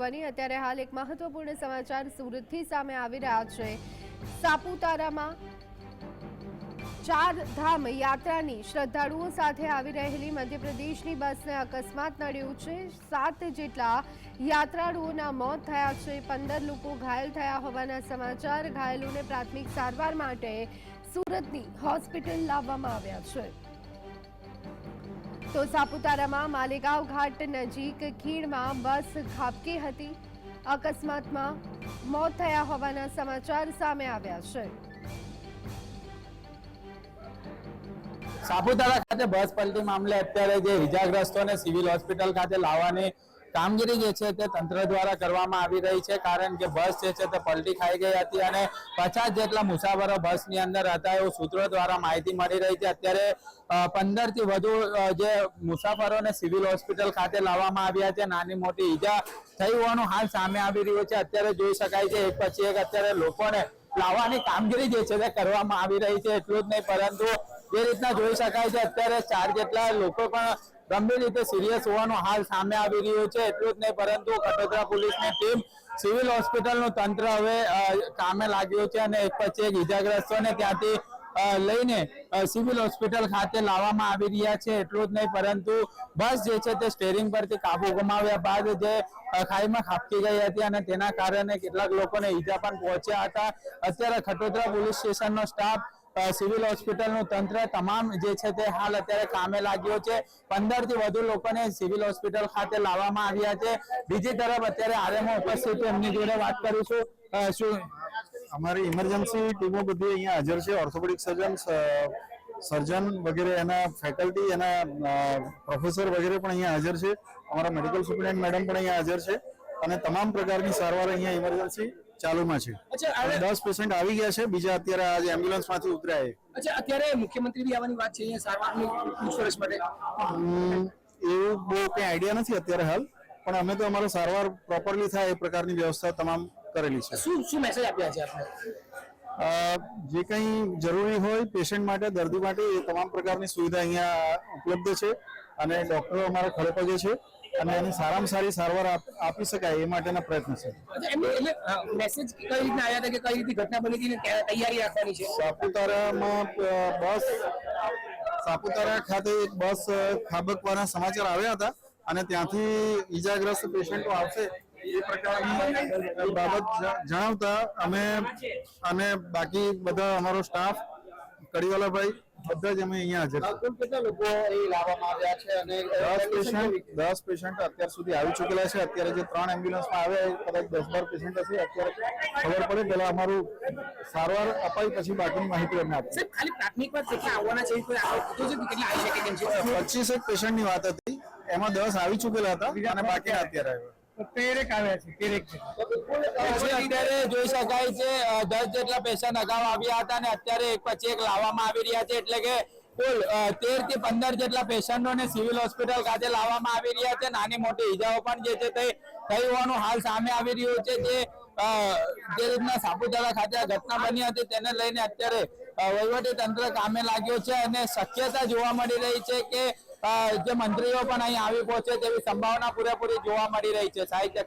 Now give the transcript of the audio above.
વની અત્યારે હાલ એક મહત્વપૂર્ણ સમાચાર સુરતથી સામે આવી રહ્યા છે. સાપુતારામાં ચાર ધામ યાત્રાની શ્રદ્ધાળુઓ સાથે આવી રહેલી મધ્યપ્રદેશની બસને અકસ્માત નડ્યું છે. સાત જેટલા યાત્રાળુઓના મોત થયા છે. પંદર લોકો ઘાયલ થયા હોવાના સમાચાર. ઘાયલોને પ્રાથમિક સારવાર માટે સુરતની હોસ્પિટલ લાવવામાં આવ્યા છે. તો સાપુતારામાં માલેગાંવ ઘાટ નજીક ખીણમાં બસ ખાબકી હતી. અકસ્માતમાં મોત થયા હોવાના સમાચાર સામે આવ્યા છે. સાપુતારા ખાતે બસ પલટી મામલે અત્યારે જે ઇજાગ્રસ્તોને સિવિલ હોસ્પિટલ ખાતે લાવવાની કામગીરી જે છે તે તંત્ર દ્વારા કરવામાં આવી રહી છે. કારણ કે બસ જે છે તે પલટી ખાઈ ગઈ હતી અને પચાસ જેટલા મુસાફરો બસની અંદર હતા એવું સૂત્રો દ્વારા માહિતી મળી રહી છે. અત્યારે પંદરથી વધુ જે મુસાફરોને સિવિલ હોસ્પિટલ ખાતે લાવવામાં આવ્યા છે. નાની મોટી ઈજા થઈ હોવાનું હાલ સામે આવી રહ્યું છે. અત્યારે જોઈ શકાય છે, એક પછી એક અત્યારે લોકોને લાવવાની કામગીરી જે છે તે કરવામાં આવી રહી છે. એટલું જ નહીં, પરંતુ જે રીતના જોઈ શકાય છે, અત્યારે ચાર જેટલા લોકો પણ ગંભીર રીતે સિરિયસ હોવાનો હાલ સામે આવી રહ્યો છે, એટલું જ નહીં, પરંતુ કટોદરા પોલીસની ટીમ સિવિલ હોસ્પિટલનું તંત્ર હવે કામે લાગ્યું છે અને એક પછી એક ઇજાગ્રસ્તોને ત્યાંથી લઈને સિવિલ હોસ્પિટલ ખાતે લાવવામાં આવી રહ્યા છે, એટલું જ નહીં, પરંતુ બસ જે છે તે સ્ટેરિંગ પરથી કાબુ ગુમાવ્યા બાદ જે ખાઈમાં ખાપકી ગઈ હતી અને તેના કારણે કેટલાક લોકોને ઈજા પણ પહોંચ્યા હતા. અત્યારે ખટોદરા પોલીસ સ્ટેશનનો સ્ટાફ સિવિલ હોસ્પિટલનું તંત્ર તમામ જે છે તે હાલ અત્યારે કામે લાગ્યો છે. પંદરથી વધુ લોકોને સિવિલ હોસ્પિટલ ખાતે લાવવામાં આવ્યા છે. બીજી તરફ અત્યારે આરએમઓ ઉપસ્થિત એમની જોડે વાત કરીશું. શું? અમારી ઇમરજન્સી ટીમો બધી અહીંયા હાજર છે. ઓર્થોપેડિક સર્જન સર્જન વગેરે, એના ફેકલ્ટી એના પ્રોફેસર વગેરે પણ અહીંયા હાજર છે. અમારા મેડિકલ સુપ્રિન્ટેન્ડન્ટ મેડમ પણ અહીંયા હાજર છે. અને તમામ પ્રકારની સારવાર અહીંયા ઇમરજન્સી ચાલુમાં છે. દસ પેશન્ટ આવી ગયા છે. બીજા અત્યારે આજે એમ્બ્યુલન્સમાંથી ઉતર્યા છે અચ્છા અત્યારે મુખ્યમંત્રી બી આવવાની વાત છે સારવારની પૂછપરછ માટે. એવું બહુ કંઈ આઈડિયા નથી અત્યારે હાલ. પણ અમે તો અમારો સારવાર પ્રોપરલી થાય એ પ્રકારની વ્યવસ્થા તમામ કરેલી છે. શું શું મેસેજ આપ્યા છે આપણે જે કંઈ જરૂરી હોય પેશન્ટ માટે દર્દી માટે એ તમામ પ્રકારની સુવિધા અહીંયા ઉપલબ્ધ છે. અને ડોક્ટરો અમારા ખડે છે. અને એની સારામાં સારી સારવાર આપ- શકાય એ માટેના પ્રયત્ન છે. મેસેજ કઈ રીતના આવ્યા હતા કે કઈ રીતે ઘટના બની હતી તૈયારી રાખવાની છે? સાપુતારામાં બસ સાપુતારા ખાતે એક બસ ખાબકવાના સમાચાર આવ્યા હતા અને ત્યાંથી ઈજાગ્રસ્ત પેશન્ટો આવશે એ પ્રકારની બાબત જણાવતા અમે અને બાકી બધા અમારો સ્ટાફ કડીવાલાભાઈ બધા જ અમે અહીંયા હાજર છીએ. કેટલા લોકો એ લાવવામાં આવ્યા છે અને દસ પેશન્ટ દસ પેશન્ટ અત્યાર સુધી આવી ચૂકેલા છે. અત્યારે જે ત્રણ એમ્બ્યુલન્સમાં આવ્યા એ કદાચ દસ બાર પેશન્ટ હશે. અત્યારે ખબર પડે પહેલા અમારું સારવાર અપાઈ પછી બાકીની માહિતી અમને આપશે ખાલી પ્રાથમિક વાત કેટલા આવવાના છે કેટલા આવી શકે પચીસ એક પેશન્ટની વાત હતી. એમાં દસ આવી ચૂકેલા હતા અને બાકી અત્યારે આવ્યા. જોઈ શકાય છે દસ જેટલા પેશન્ટ અગાઉ આવ્યા હતા અને અત્યારે એક પછી એક લાવવામાં આવી રહ્યા છે, એટલે કે તેરથી પંદર જેટલા પેશન્ટોને સિવિલ હોસ્પિટલ ખાતે લાવવામાં આવી રહ્યા છે. નાની મોટી ઈજાઓ પણ જે છે તે થઈ હોવાનું હાલ સામે આવી રહ્યું છે. જે જે રીતના સાપુતારા ખાતે આ ઘટના બની હતી તેને લઈને અત્યારે વહીવટી તંત્ર કામે લાગ્યો છે અને શક્યતા જોવા મળી રહી છે કે જે મંત્રીઓ પણ અહીં આવી પહોંચે તેવી સંભાવના પૂરેપૂરી જોવા મળી રહી છે. સાહિત્ય